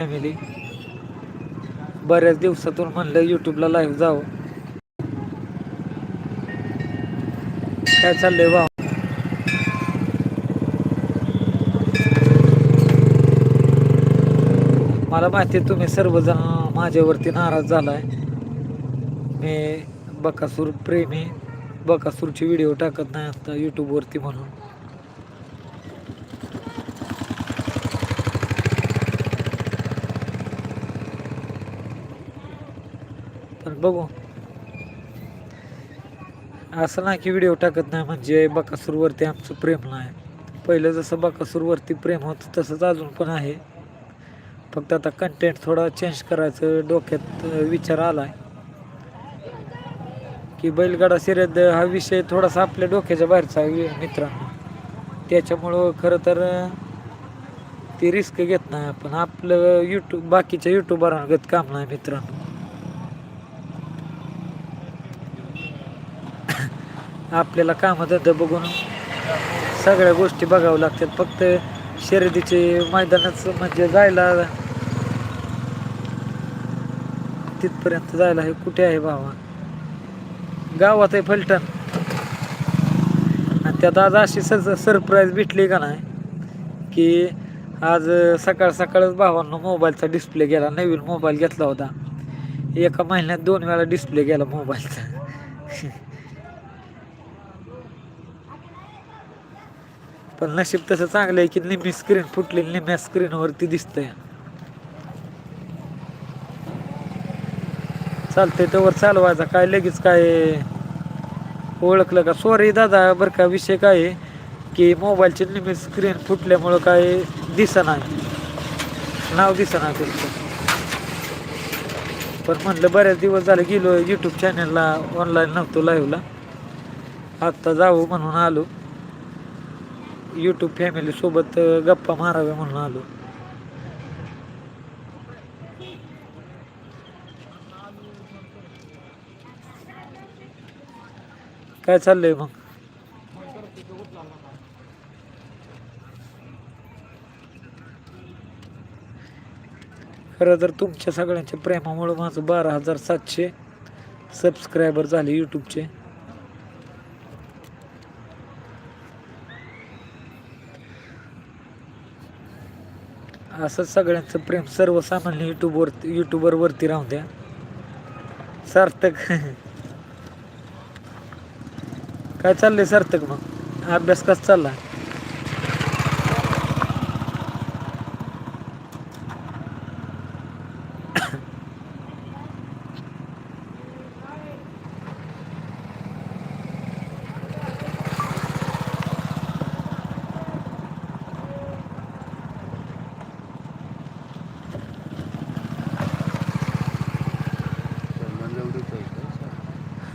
Family बऱ्याच दिवसातून म्हणलं युट्यूबला लाईव्ह जावं. काय चाललंय वा मला माहिती आहे तुम्ही सर्वजण माझ्यावरती नाराज झालाय. मी बकासूर प्रेमी बकासूरची व्हिडिओ टाकत नाही आता यूट्यूबवरती म्हणून. बघू. असं नाही की व्हिडिओ टाकत नाही म्हणजे बकासूरवरती आमचं प्रेम नाही. पहिलं जसं बकासूरवरती प्रेम होतं तसंच अजून पण आहे. फक्त आता कंटेंट थोडा चेंज करायचं डोक्यात विचार आला आहे की बैलगाडा शर्यत हा विषय थोडासा आपल्या डोक्याच्या बाहेरचा आहे मित्रांनो. त्याच्यामुळं खरं तर ती रिस्क घेत नाही आपण. आपलं यूट्यूब बाकीच्या युट्यूबरांगत काम नाही मित्रांनो. आपल्याला कामधंदा बघून. सगळ्या गोष्टी बघाव्या लागतात. फक्त शर्यतीचे मैदानच म्हणजे जायला तिथपर्यंत जायला हे कुठे आहे भावा? गावात आहे फलटण. आणि त्यात आज अशी सर सरप्राईज भेटली का नाही? की आज सकाळ सकाळच भावांना मोबाईलचा डिस्प्ले गेला. नवीन मोबाईल घेतला होता. एका महिन्यात दोन वेळा डिस्प्ले गेला मोबाईलचा. पण नशीब तसं चांगलं आहे की निम्मी स्क्रीन फुटली निम्म्या स्क्रीनवरती दिसतंय. चालतंय त्यावर चालवायचा काय लगेच काय ओळखलं का? सॉरी दादा बरं का विषय काय आहे की मोबाईलची लिमी स्क्रीन फुटल्यामुळं काय दिसना नाव दिसना तुमचं पण म्हटलं बऱ्याच दिवस झाले गेलो यूट्यूब चॅनलला ऑनलाईन नव्हतो लाईव्हला आत्ता जाऊ म्हणून आलो. यूट्यूब फॅमिलीसोबत गप्पा माराव्या म्हणून आलो. काय चाललंय मग? खरं तर तुमच्या सगळ्यांच्या प्रेमामुळं माझं बारा हजार सातशे सबस्क्रायबर झाले यूट्यूबचे असंच सगळ्यांचं प्रेम सर्वसामान्य यूट्यूबवर यूट्यूबरवरती राहून द्या. सार्थक. काय चाललंय सार्थक मग? अभ्यास कसा चालला?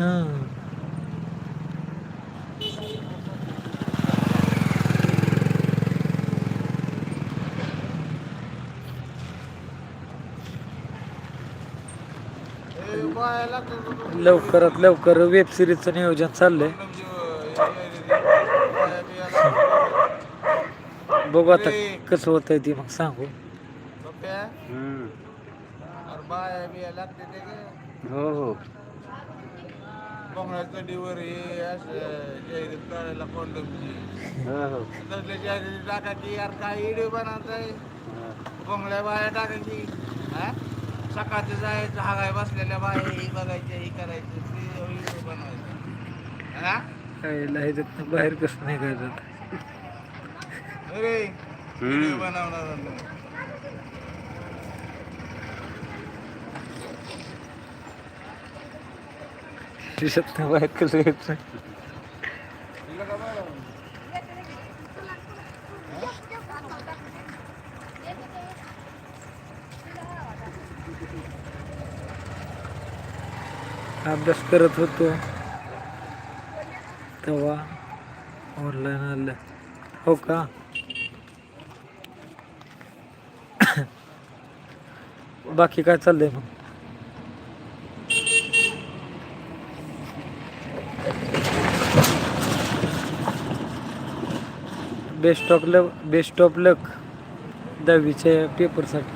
हां. लवकरात लवकर वेब सिरीजचं नियोजन चाललंय. बघू आता कसं होतंय ती मग सांगू. हो हो. हे जाहिरात यार काय कोंबड्या बाया हा? सकाळचं जायचं हागाय बसलेल्या बाया हे बघायच्या हे करायचं ते व्हिडिओ बनवायचं. हा? काय ह्याच्यातनं बाहेर कसं निघायचं अरे व्हिडिओ बनवणार त्याच्यातनं बाहेर कसं यायचं अभ्यास करत होतो. तेव्हा ऑनलाईन आलं. हो का? बाकी काय चाललंय मग? Best of luck best of luck दहावीच्या पेपरसाठी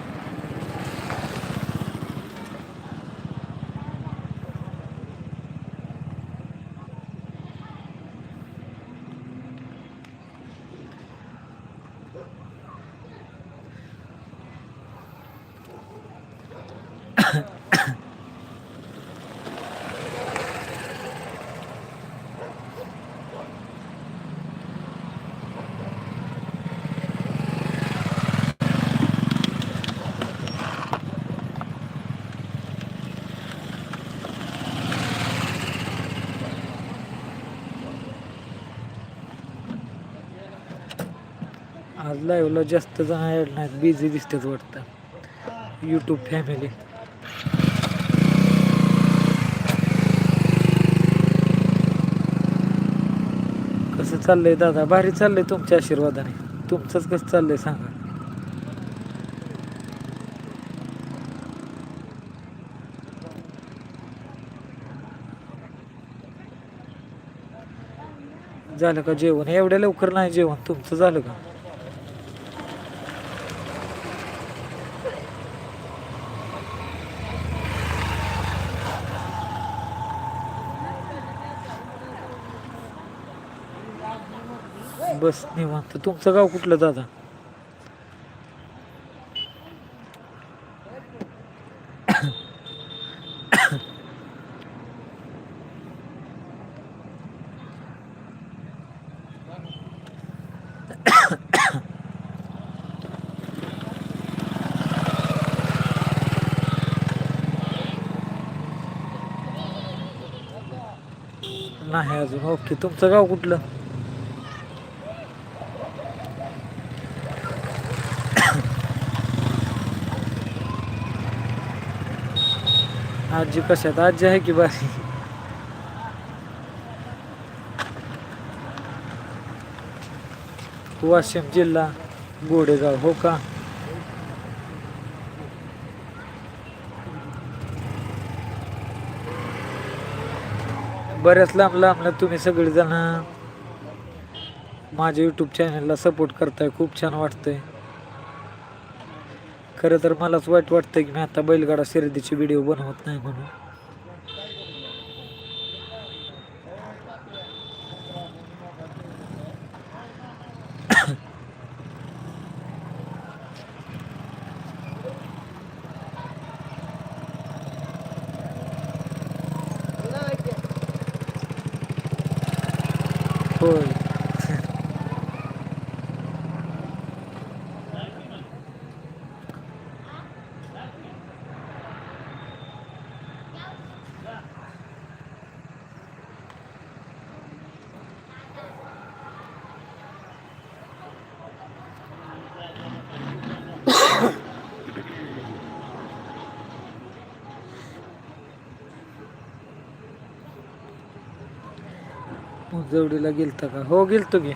आज लाईव्हला जास्त जण ॲड नाहीत बिझी दिसतात वाटतं. यूट्यूब फॅमिली कसं चाललंय दादा? भारी चाललंय तुमच्या आशीर्वादाने. तुमचंच कसं चाललंय सांगा? झालं का जेवण? एवढ्या लवकर नाही जेवण. तुमचं झालं का? बस निवांत. तुमचं गाव कुठलं दादा? नाही अजून. ओके. तुमचं गाव कुठलं? आजी कशात आजी आहे की बारी? वाशिम जिल्हा गोडेगाव हो का? बऱ्याच लांब लांबला तुम्ही सगळेजण माझ्या यूट्यूब चॅनलला सपोर्ट करताय. खूप छान वाटतंय. खरं तर मलाच वाईट वाटतं की मी आता बैलगाडा शर्यतीचे व्हिडिओ बनवत नाही म्हणून. होय. जवडीला गेलता का? हो गेलतो की.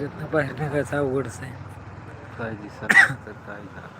त्याच्यातनं बाहेर निघायचं अवघडच आहे. काय दिसत तर काय झालं?